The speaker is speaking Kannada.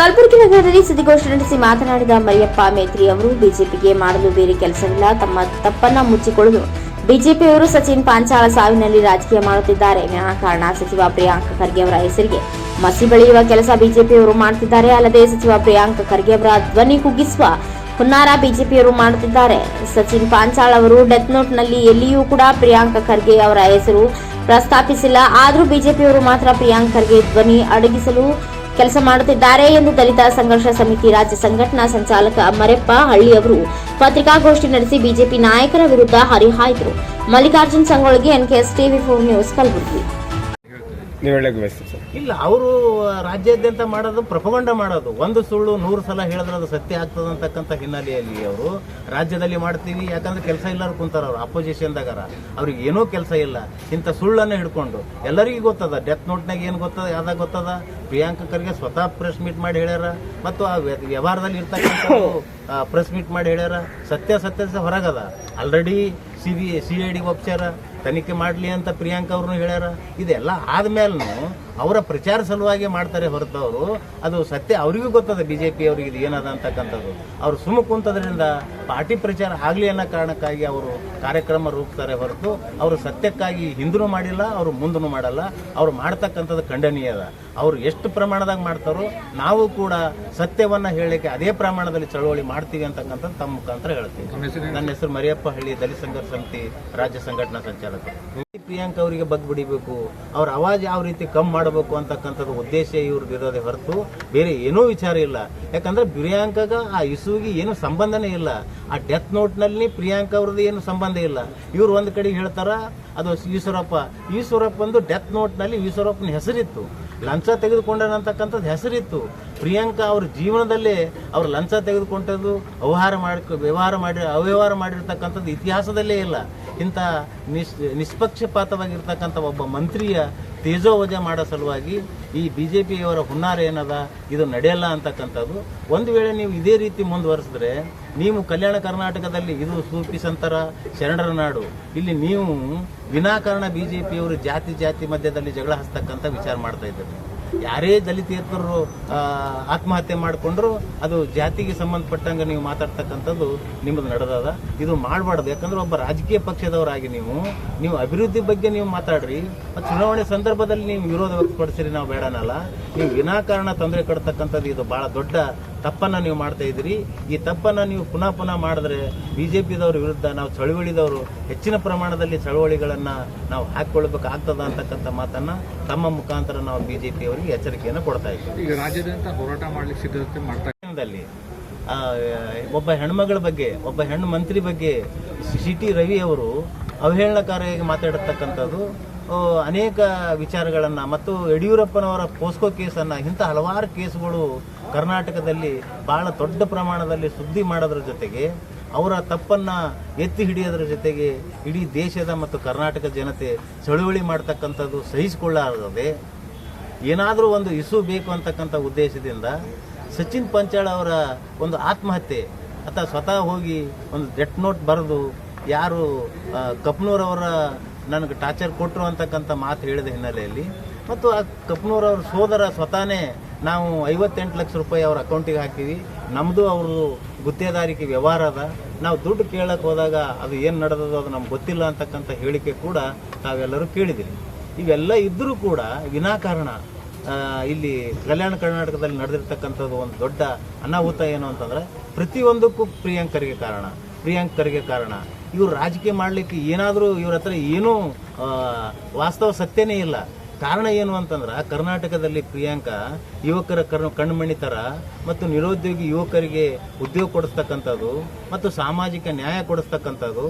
ಕಲಬುರಗಿ ನಗರದಲ್ಲಿ ಸುದ್ದಿಗೋಷ್ಠಿ ನಡೆಸಿ ಮಾತನಾಡಿದ ಮರಿಯಪ್ಪ ಮೇತ್ರಿ ಅವರು, ಬಿಜೆಪಿಗೆ ಮಾಡಲು ಬೇರೆ ಕೆಲಸವಿಲ್ಲ, ತಮ್ಮ ತಪ್ಪನ್ನ ಮುಚ್ಚಿಕೊಳ್ಳಲು ಬಿಜೆಪಿಯವರು ಸಚಿನ್ ಪಾಂಚಾಳ ಸಾವಿನಲ್ಲಿ ರಾಜಕೀಯ ಮಾಡುತ್ತಿದ್ದಾರೆ. ಕಾರಣ, ಸಚಿವ ಪ್ರಿಯಾಂಕ ಖರ್ಗೆ ಅವರ ಹೆಸರಿಗೆ ಮಸಿ ಬೆಳೆಯುವ ಕೆಲಸ ಬಿಜೆಪಿಯವರು ಮಾಡುತ್ತಿದ್ದಾರೆ. ಅಲ್ಲದೆ ಸಚಿವ ಪ್ರಿಯಾಂಕ ಖರ್ಗೆ ಅವರ ಧ್ವನಿ ಕುಗ್ಗಿಸುವ ಹುನ್ನಾರ ಬಿಜೆಪಿಯವರು ಮಾಡುತ್ತಿದ್ದಾರೆ. ಸಚಿನ್ ಪಾಂಚಾಳ ಅವರು ಡೆತ್ ನೋಟ್ನಲ್ಲಿ ಎಲ್ಲಿಯೂ ಕೂಡ ಪ್ರಿಯಾಂಕ ಖರ್ಗೆ ಅವರ ಹೆಸರು ಪ್ರಸ್ತಾಪಿಸಿಲ್ಲ. ಆದರೂ ಬಿಜೆಪಿಯವರು ಮಾತ್ರ ಪ್ರಿಯಾಂಕ್ ಖರ್ಗೆ ಧ್ವನಿ ಅಡಗಿಸಲು ಕೆಲಸ ಮಾಡುತ್ತಿದ್ದಾರೆ ಎಂದು ದಲಿತ ಸಂಘರ್ಷ ಸಮಿತಿ ರಾಜ್ಯ ಸಂಘಟನಾ ಸಂಚಾಲಕ ಮರೆಪ್ಪ ಹಳ್ಳಿ ಅವರು ಪತ್ರಿಕಾಗೋಷ್ಠಿ ನಡೆಸಿ ಬಿಜೆಪಿ ನಾಯಕರ ವಿರುದ್ಧ ಹರಿಹಾಯ್ದರು. Mallikarjun Sangolgi NKS TV four news Kalaburagi. ನೀವು ಹೇಳಕ್ಕೆ ಸರ್. ಇಲ್ಲ, ಅವರು ರಾಜ್ಯಾದ್ಯಂತ ಮಾಡೋದು ಪ್ರಪಗಂಡ ಮಾಡೋದು. ಒಂದು ಸುಳ್ಳು ನೂರು ಸಲ ಹೇಳಿದ್ರೆ ಅದು ಸತ್ಯ ಆಗ್ತದೆ ಅಂತಕ್ಕಂಥ ಹಿನ್ನೆಲೆಯಲ್ಲಿ ಅವರು ರಾಜ್ಯದಲ್ಲಿ ಮಾಡ್ತೀವಿ, ಯಾಕಂದ್ರೆ ಕೆಲಸ ಇಲ್ಲರು ಕುಂತಾರ ಅವ್ರು ಅಪೋಸಿಷನ್ದಾಗಾರ ಅವ್ರಿಗೆ ಏನೂ ಕೆಲಸ ಇಲ್ಲ. ಇಂಥ ಸುಳ್ಳನ್ನು ಹಿಡ್ಕೊಂಡು, ಎಲ್ಲರಿಗೂ ಗೊತ್ತದ ಡೆತ್ ನೋಟ್ನಾಗ ಏನು ಗೊತ್ತದ, ಯಾವ್ದಾಗ ಗೊತ್ತದ? ಪ್ರಿಯಾಂಕ ಖರ್ಗೆ ಸ್ವತಃ ಪ್ರೆಸ್ ಮೀಟ್ ಮಾಡಿ ಹೇಳ್ಯಾರ. ಮತ್ತು ಆ ವ್ಯ- ವ್ಯವಹಾರದಲ್ಲಿ ಇರ್ತಕ್ಕಂಥ ಪ್ರೆಸ್ ಮೀಟ್ ಮಾಡಿ ಹೇಳ್ಯಾರ. ಸತ್ಯ ಸತ್ಯ ಹೊರಗದ. Already C B C I D ಒಪ್ಸ್ಯಾರ. ತನಿಖೆ ಮಾಡಲಿ ಅಂತ ಪ್ರಿಯಾಂಕ ಅವ್ರನ್ನು ಹೇಳ್ಯಾರ. ಇದೆಲ್ಲ ಆದ್ಮೇಲೂ ಅವರ ಪ್ರಚಾರ ಸಲುವಾಗಿ ಮಾಡ್ತಾರೆ ಹೊರತವರು, ಅದು ಸತ್ಯ ಅವರಿಗೂ ಗೊತ್ತದ ಬಿ ಜೆ ಪಿ ಅವ್ರಿಗೆ ಇದು ಏನದ ಅಂತಕ್ಕಂಥದ್ದು. ಅವ್ರು ಸುಮ್ಮ ಕುಂತದ್ರಿಂದ ಪಾರ್ಟಿ ಪ್ರಚಾರ ಆಗಲಿ ಅನ್ನೋ ಕಾರಣಕ್ಕಾಗಿ ಅವರು ಕಾರ್ಯಕ್ರಮ ರೂಪಿಸ್ತಾರೆ ಹೊರತು ಅವರು ಸತ್ಯಕ್ಕಾಗಿ ಹಿಂದೂ ಮಾಡಿಲ್ಲ ಅವರು ಮುಂದೂ ಮಾಡಲ್ಲ. ಅವರು ಮಾಡ್ತಕ್ಕಂಥದ್ದು ಖಂಡನೀಯ ಅದ. ಅವರು ಎಷ್ಟು ಪ್ರಮಾಣದಾಗ ಮಾಡ್ತಾರೋ ನಾವು ಕೂಡ ಸತ್ಯವನ್ನು ಹೇಳಲಿಕ್ಕೆ ಅದೇ ಪ್ರಮಾಣದಲ್ಲಿ ಚಳವಳಿ ಮಾಡ್ತೀವಿ ಅಂತಕ್ಕಂಥದ್ದು ತಮ್ಮ ಮುಖಾಂತರ ಹೇಳ್ತೀವಿ. ನನ್ನ ಹೆಸರು ಮರಿಯಪ್ಪ ಹಳ್ಳಿ ದಲಿತ ಸಂಘರ್ಷ ಸಮಿತಿ ರಾಜ್ಯ ಸಂಘಟನಾ ಸಂಚಾಲಕರು ಪ್ರಿಯಾಂಕ್ ಅವರಿಗೆ ಬಗ್ ಬಿಡಿಬೇಕು. ಅವ್ರ ಅವಾಜ್ ಯಾವ ರೀತಿ ಕಮ್ ಮಾಡಬೇಕು ಅಂತಕ್ಕಂಥದ್ದು ಉದ್ದೇಶ ಇವ್ರದ್ದು ಇರೋದೇ ಹೊರತು ಬೇರೆ ಏನೂ ವಿಚಾರ ಇಲ್ಲ. ಯಾಕಂದ್ರೆ ಪ್ರಿಯಾಂಕಾಗ ಆ ಇಸುವಿಗೆ ಏನು ಸಂಬಂಧನೇ ಇಲ್ಲ. ಆ ಡೆತ್ ನೋಟ್ನಲ್ಲಿ ಪ್ರಿಯಾಂಕ ಅವ್ರದ್ದು ಏನು ಸಂಬಂಧ ಇಲ್ಲ. ಇವ್ರು ಒಂದು ಕಡೆ ಹೇಳ್ತಾರ, ಅದು ಈಶ್ವರಪ್ಪ. ಈಶ್ವರಪ್ಪ ಒಂದು ಡೆತ್ ನೋಟ್ನಲ್ಲಿ ಈಶ್ವರಪ್ಪನ ಹೆಸರಿತ್ತು. ಲಂಚ ತೆಗೆದುಕೊಂಡನಂತಕ್ಕಂಥದ್ದು ಹೆಸರಿತ್ತು. ಪ್ರಿಯಾಂಕಾ ಅವ್ರ ಜೀವನದಲ್ಲೇ ಅವ್ರು ಲಂಚ ತೆಗೆದುಕೊಂಡದ್ದು ಅವಹಾರ ಮಾಡಿ ವ್ಯವಹಾರ ಮಾಡಿ ಅವ್ಯವಹಾರ ಮಾಡಿರ್ತಕ್ಕಂಥದ್ದು ಇತಿಹಾಸದಲ್ಲೇ ಇಲ್ಲ. ಇಂಥ ನಿಸ್, ನಿಷ್ಪಕ್ಷಪಾತವಾಗಿರ್ತಕ್ಕಂಥ ಒಬ್ಬ ಮಂತ್ರಿಯ ತೇಜೋವಜ ಮಾಡೋ ಸಲುವಾಗಿ ಈ ಬಿ ಜೆ ಪಿಯವರ ಹುನ್ನಾರ ಏನದ, ಇದು ನಡೆಯಲ್ಲ ಅಂತಕ್ಕಂಥದ್ದು. ಒಂದು ವೇಳೆ ನೀವು ಇದೇ ರೀತಿ ಮುಂದುವರೆಸಿದ್ರೆ, ನೀವು ಕಲ್ಯಾಣ ಕರ್ನಾಟಕದಲ್ಲಿ ಇದು ಸೂಫಿ ಸಂತರ, ಶರಣರ ನಾಡು. ಇಲ್ಲಿ ನೀವು ವಿನಾಕಾರಣ ಬಿ ಜೆ ಪಿಯವರು ಜಾತಿ ಜಾತಿ ಮಧ್ಯದಲ್ಲಿ ಜಗಳ ಹಚ್ತಕ್ಕಂಥ ವಿಚಾರ ಮಾಡ್ತಾ ಇದ್ದಾರೆ. ಯಾರೇ ದಲಿತೇತರರು ಆತ್ಮಹತ್ಯೆ ಮಾಡಿಕೊಂಡ್ರು ಅದು ಜಾತಿಗೆ ಸಂಬಂಧಪಟ್ಟಂಗೆ ನೀವು ಮಾತಾಡ್ತಕ್ಕಂಥದ್ದು ನಿಮ್ಮದು ನಡೆದದ. ಇದು ಮಾಡಬಾರ್ದು. ಯಾಕಂದ್ರೆ ಒಬ್ಬ ರಾಜಕೀಯ ಪಕ್ಷದವರಾಗಿ ನೀವು ನೀವು ಅಭಿವೃದ್ಧಿ ಬಗ್ಗೆ ನೀವು ಮಾತಾಡ್ರಿ, ಮತ್ತು ಚುನಾವಣೆ ಸಂದರ್ಭದಲ್ಲಿ ನೀವು ವಿರೋಧ ವ್ಯಕ್ತಪಡಿಸಿರಿ, ನಾವು ಬೇಡನಲ್ಲ. ನೀವು ವಿನಾಕಾರಣ ತೊಂದರೆ ಕೊಡ್ತಕ್ಕಂಥದ್ದು ಇದು ಬಹಳ ದೊಡ್ಡ ತಪ್ಪನ್ನ ನೀವು ಮಾಡ್ತಾ ಇದ್ದೀರಿ. ಈ ತಪ್ಪನ್ನ ನೀವು ಪುನಃ ಪುನಃ ಮಾಡಿದ್ರೆ ಬಿಜೆಪಿದವ್ರ ವಿರುದ್ಧ ನಾವು ಚಳುವಳಿದವರು ಹೆಚ್ಚಿನ ಪ್ರಮಾಣದಲ್ಲಿ ಚಳುವಳಿಗಳನ್ನ ನಾವು ಹಾಕಿಕೊಳ್ಬೇಕಾಗ್ತದ ಅಂತಕ್ಕಂಥ ಮಾತನ್ನ ತಮ್ಮ ಮುಖಾಂತರ ನಾವು ಬಿಜೆಪಿ ಅವರಿಗೆ ಎಚ್ಚರಿಕೆಯನ್ನು ಕೊಡ್ತಾ ಇದ್ದೀವಿ. ಈಗ ರಾಜ್ಯಾದ್ಯಂತ ಹೋರಾಟ ಮಾಡ್ಲಿಕ್ಕೆ ಸಿದ್ಧತೆ ಮಾಡ್ತಾ ಒಬ್ಬ ಹೆಣ್ಮಗಳ ಬಗ್ಗೆ ಒಬ್ಬ ಹೆಣ್ಣು ಮಂತ್ರಿ ಬಗ್ಗೆ ಸಿ ಟಿ ರವಿ ಅವರು ಅವಹೇಳನಕಾರಿಯಾಗಿ ಮಾತಾಡತಕ್ಕಂಥದ್ದು ಅನೇಕ ವಿಚಾರಗಳನ್ನು ಮತ್ತು ಯಡಿಯೂರಪ್ಪನವರ ಪೋಸ್ಕೋ ಕೇಸನ್ನು ಇಂಥ ಹಲವಾರು ಕೇಸುಗಳು ಕರ್ನಾಟಕದಲ್ಲಿ ಬಹಳ ದೊಡ್ಡ ಪ್ರಮಾಣದಲ್ಲಿ ಸುದ್ದಿ ಮಾಡೋದ್ರ ಜೊತೆಗೆ ಅವರ ತಪ್ಪನ್ನು ಎತ್ತಿ ಹಿಡಿಯೋದ್ರ ಜೊತೆಗೆ ಇಡೀ ದೇಶದ ಮತ್ತು ಕರ್ನಾಟಕ ಜನತೆ ಚಳುವಳಿ ಮಾಡ್ತಕ್ಕಂಥದ್ದು ಸಹಿಸಿಕೊಳ್ಳಾರದೆ ಏನಾದರೂ ಒಂದು ಇಸು ಬೇಕು ಅಂತಕ್ಕಂಥ ಉದ್ದೇಶದಿಂದ ಸಚಿನ್ ಪಂಚಾಳ ಅವರ ಒಂದು ಆತ್ಮಹತ್ಯೆ ಅಥವಾ ಸ್ವತಃ ಹೋಗಿ ಒಂದು ಡೆಟ್ ನೋಟ್ ಬರೆದು ಯಾರು ಕಪ್ನೂರವರ ನನಗೆ ಟಾರ್ಚರ್ ಕೊಟ್ಟರು ಅಂತಕ್ಕಂಥ ಮಾತು ಹೇಳಿದ ಹಿನ್ನೆಲೆಯಲ್ಲಿ ಮತ್ತು ಆ ಕಪ್ನೂರವ್ರ ಸೋದರ ಸ್ವತಾನೇ ನಾವು ಐವತ್ತೆಂಟು ಲಕ್ಷ ರೂಪಾಯಿ ಅವ್ರ ಅಕೌಂಟಿಗೆ ಹಾಕ್ತೀವಿ ನಮ್ಮದು ಅವ್ರದ್ದು ಗುತ್ತೇದಾರಿಕೆ ವ್ಯವಹಾರ ಅದ. ನಾವು ದುಡ್ಡು ಕೇಳಕ್ಕೆ ಹೋದಾಗ ಅದು ಏನು ನಡೆದದು ಅದು ನಮ್ಗೆ ಗೊತ್ತಿಲ್ಲ ಅಂತಕ್ಕಂಥ ಹೇಳಿಕೆ ಕೂಡ ತಾವೆಲ್ಲರೂ ಕೇಳಿದಿರಿ ಇವೆಲ್ಲ ಇದ್ದರೂ ಕೂಡ ವಿನಾಕಾರಣ ಇಲ್ಲಿ ಕಲ್ಯಾಣ ಕರ್ನಾಟಕದಲ್ಲಿ ನಡೆದಿರ್ತಕ್ಕಂಥದ್ದು ಒಂದು ದೊಡ್ಡ ಅನಾಹುತ ಏನು ಅಂತಂದ್ರೆ ಪ್ರತಿಯೊಂದಕ್ಕೂ ಪ್ರಿಯಾಂಕರಿಗೆ ಕಾರಣ. ಪ್ರಿಯಾಂಕರಿಗೆ ಕಾರಣ. ಇವರು ರಾಜಕೀಯ ಮಾಡಲಿಕ್ಕೆ ಏನಾದರೂ ಇವ್ರ ಹತ್ರ ಏನೂ ವಾಸ್ತವ ಸತ್ಯನೇ ಇಲ್ಲ. ಕಾರಣ ಏನು ಅಂತಂದ್ರೆ, ಕರ್ನಾಟಕದಲ್ಲಿ ಪ್ರಿಯಾಂಕಾ ಯುವಕರ ಕರ್ ಕಣ್ಮಣಿ ಥರ ಮತ್ತು ನಿರುದ್ಯೋಗಿ ಯುವಕರಿಗೆ ಉದ್ಯೋಗ ಕೊಡಿಸ್ತಕ್ಕಂಥದ್ದು ಮತ್ತು ಸಾಮಾಜಿಕ ನ್ಯಾಯ ಕೊಡಿಸ್ತಕ್ಕಂಥದ್ದು